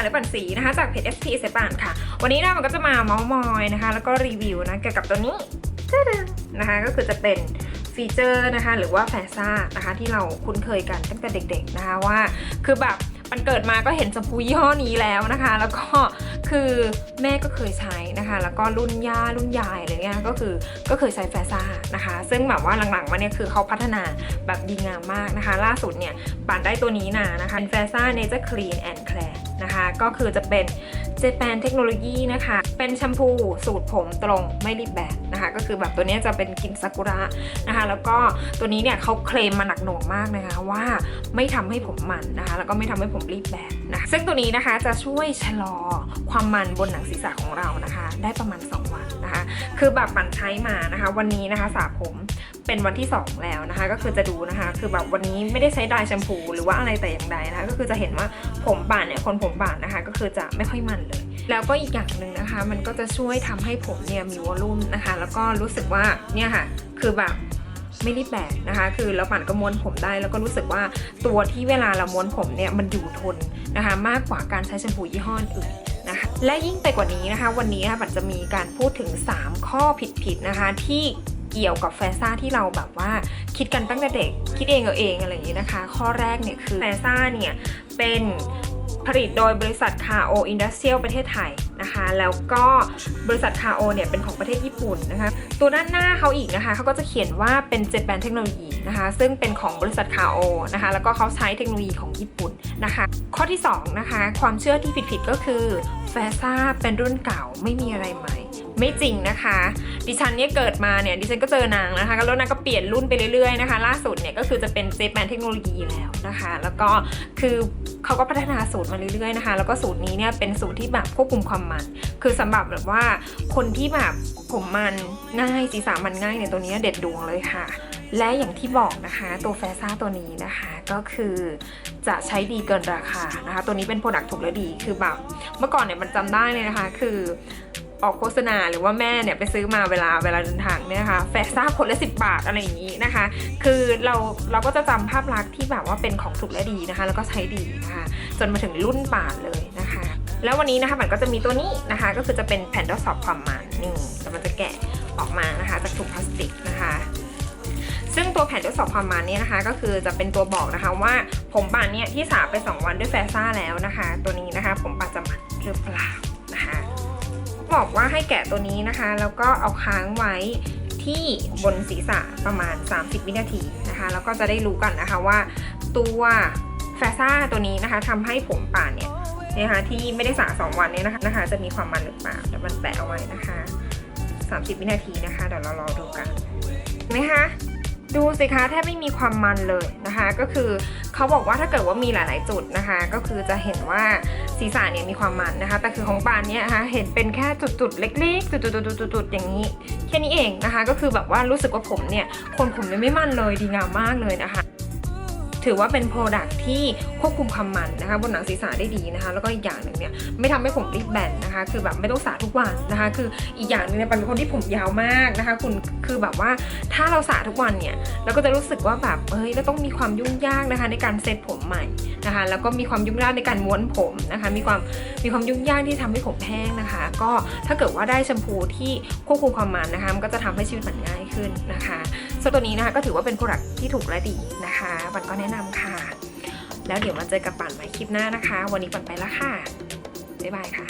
ค่ะและปั่นสีนะคะจากเพจ FT เซปันค่ะ วันนี้นะมันก็จะมาเมาส์มอยนะคะ แล้วก็รีวิวนะเกี่ยวกับตัวนี้นะคะก็คือจะเป็นฟีเจอร์นะคะหรือว่าแฟซ่านะคะที่เราคุ้นเคยกันตั้งแต่เด็ก ๆนะคะว่า คือแบบมันเกิดมาก็เห็นชมพูยี่ห้อนี้แล้วนะคะ แล้วก็คือแม่ก็เคยใช้นะคะ แล้วก็รุ่นย่ารุ่นยายอะไรเนี่ยก็คือก็เคยใช้แฟซ่านะคะ ซึ่งแบบว่าหลังๆมาเนี่ยคือเขาพัฒนาแบบดีงามมากนะคะ ล่าสุดเนี่ยปั่นได้ตัวนี้นะนะคะแฟซ่าเนเจอร์คลีนแอนด์แคร์นะคะ ก็คือจะเป็นเจแปนเทคโนโลยีนะคะ เป็นแชมพูสูตรผมตรงไม่รีบแบบนะคะ ก็คือแบบตัวนี้จะเป็นกลิ่นซากุระนะคะ แล้วก็ตัวนี้เนี่ยเขาเคลมมาหนักหน่วงมากนะคะว่าไม่ทำให้ผมมันนะคะ แล้วก็ไม่ทำให้ผมรีบแบบนะะซึ่งตัวนี้นะคะจะช่วยชะลอความมันบนหนังศีรษะของเรานะคะ ได้ประมาณ 2 วันนะคะ คือแบบปั่นใช้มานะคะ วันนี้นะคะสระผม เป็นวันที่ 2 แล้วนะคะ ก็คือจะดูนะคะ คือแบบวันนี้ไม่ได้ใช้ดายแชมพูหรือว่าอะไรแต่อย่างใดนะคะ ก็คือจะเห็นว่าผมป่านเนี่ยคนผมป่านนะคะ ก็คือจะไม่ค่อยมันเลย แล้วก็อีกอย่างหนึ่งนะคะ มันก็จะช่วยทำให้ผมเนี่ยมีวอลลุ่มนะคะ แล้วก็รู้สึกว่าเนี่ยค่ะ คือแบบไม่รีบแบกนะคะ คือแล้วปั่นก็ม้วนผมได้ แล้วก็รู้สึกว่าตัวที่เวลาเราม้วนผมเนี่ยมันอยู่ทนนะคะ มากกว่าการใช้แชมพูยี่ห้ออื่นนะคะและยิ่งไปกว่านี้นะคะ วันนี้นะคะปันจะมีการพูดถึง 3 ข้อผิดๆนะคะ ที่ เกี่ยวกับแฟซ่าที่เราแบบว่าคิดกันตั้งแต่เด็ก คิดเองเอาเองอะไรอย่างนี้นะคะ ข้อแรกเนี่ยคือแฟซ่าเนี่ยเป็นผลิตโดยบริษัทคาโออินดัสเซียลประเทศไทยนะคะ แล้วก็บริษัทคาโอเนี่ยเป็นของประเทศญี่ปุ่นนะคะ ตัวด้านหน้าเขาอีกนะคะเขาก็จะเขียนว่าเป็นเจแปนเทคโนโลยีนะคะ ซึ่งเป็นของบริษัทคาโอนะคะ แล้วก็เขาใช้เทคโนโลยีของญี่ปุ่นนะคะ ข้อที่2นะคะ ความเชื่อที่ผิดๆก็คือแฟซ่าเป็นรุ่นเก่าไม่มีอะไรใหม่ ไม่จริงนะคะ ดิฉันเนี่ยเกิดมาเนี่ยดิฉันก็เจอนางนะคะแล้วนางก็เปลี่ยนรุ่นไปเรื่อยๆนะคะ ล่าสุดเนี่ยก็คือจะเป็นเจแปนเทคโนโลยีแล้วนะคะ แล้วก็คือเขาก็พัฒนาสูตรมาเรื่อยๆนะคะ แล้วก็สูตรนี้เนี่ยเป็นสูตรที่แบบควบคุมความมัน คือสำหรับแบบว่าคนที่แบบผมมันง่ายศีรษะมันง่ายเนี่ยตัวนี้เด็ดดวงเลยค่ะและอย่างที่บอกนะคะตัวแฟซ่าตัวนี้นะคะก็คือจะใช้ดีเกินราคานะคะ ตัวนี้เป็นโปรดักต์ถูกและดีคือแบบเมื่อก่อนเนี่ยมันจำได้เลยนะคะ คือ ออกโฆษณาหรือว่าแม่เนี่ยไปซื้อมาเวลาเวลาเดินทางเนี่ยนะคะแฟซ่าคนละ10บาทอะไรอย่างนี้นะคะ คือเราเราก็จะจำภาพลักษณ์ที่แบบว่าเป็นของถูกและดีนะคะ แล้วก็ใช้ดีนะคะจนมาถึงรุ่นป่านเลยนะคะ แล้ววันนี้นะคะมันก็จะมีตัวนี้นะคะ ก็คือจะเป็นแผ่นทดสอบความมันนี่แต่มันจะแกะออกมานะคะจากถุงพลาสติกนะคะซึ่งตัวแผ่นทดสอบความมันเนี่ยนะคะ ก็คือจะเป็นตัวบอกนะคะว่าผมป่านเนี่ยที่สระไป 2 วันด้วยแฟซ่าแล้วนะคะ ตัวนี้นะคะ ผมป่านจะมันหรือเปล่า บอกว่าให้แกะตัวนี้นะคะ แล้วก็เอาค้างไว้ที่บนศีรษะประมาณ 30 วินาทีนะคะ แล้วก็จะได้รู้กันนะคะว่าตัวแฟซ่าตัวนี้นะคะทำให้ผมป่านเนี่ยนะคะที่ไม่ได้สระ2วันเนี่ยนะคะนะคะ จะมีความมันหรือเปล่าเดี๋ยวมันแปะเอาไว้นะคะ 30 วินาทีนะคะ เดี๋ยวเรารอดูกันเห็นไหมคะดูสิคะแทบไม่มีความมันเลยนะคะ ก็คือ เขาบอกว่าถ้าเกิดว่ามีหลาย ๆ จุดนะคะ ก็คือจะเห็นว่าศีรษะเนี่ยมีความมันนะคะ แต่คือของปานเนี่ยนะคะเห็นเป็นแค่จุด ๆ เล็ก ๆ จุด ๆ ๆ ๆ อย่างนี้ แค่นี้เองนะคะ ก็คือแบบว่ารู้สึกว่าผมเนี่ยคนผมเนี่ยไม่มันเลยดีงามมากเลยนะคะ ถือว่าเป็นโปรดักที่ควบคุมความมันนะคะบนหนังศีรษะได้ดีนะคะ แล้วก็อีกอย่างหนึ่งเนี่ยไม่ทำให้ผมรีบแบนนะคะ คือแบบไม่ต้องสระทุกวันนะคะ คืออีกอย่างหนึงเนี่ยเป็นคนที่ผมยาวมากนะคะ คุณคือแบบว่าถ้าเราสระทุกวันเนี่ยเราก็จะรู้สึกว่าแบบเฮ้ยเราต้องมีความยุ่งยากนะคะ ในการเซตผมใหม่นะคะ แล้วก็มีความยุ่งยากในการม้วนผมนะคะ มีความมีความยุ่งยากที่ทำให้ผมแห้งนะคะ ก็ถ้าเกิดว่าได้แชมพูที่ควบคุมความมันนะคะ มันก็จะทำให้ชีวิตมันง่ายขึ้นนะคะ ส่วนตัวนี้นะคะก็ถือว่าเป็นโปรดักที่ถูกและดีนะคะปันก็แนะนำค่ะ แล้วเดี๋ยวมาเจอกับปั่นใหม่คลิปหน้านะคะ วันนี้ปั่นไปแล้วค่ะบ๊ายบายค่ะ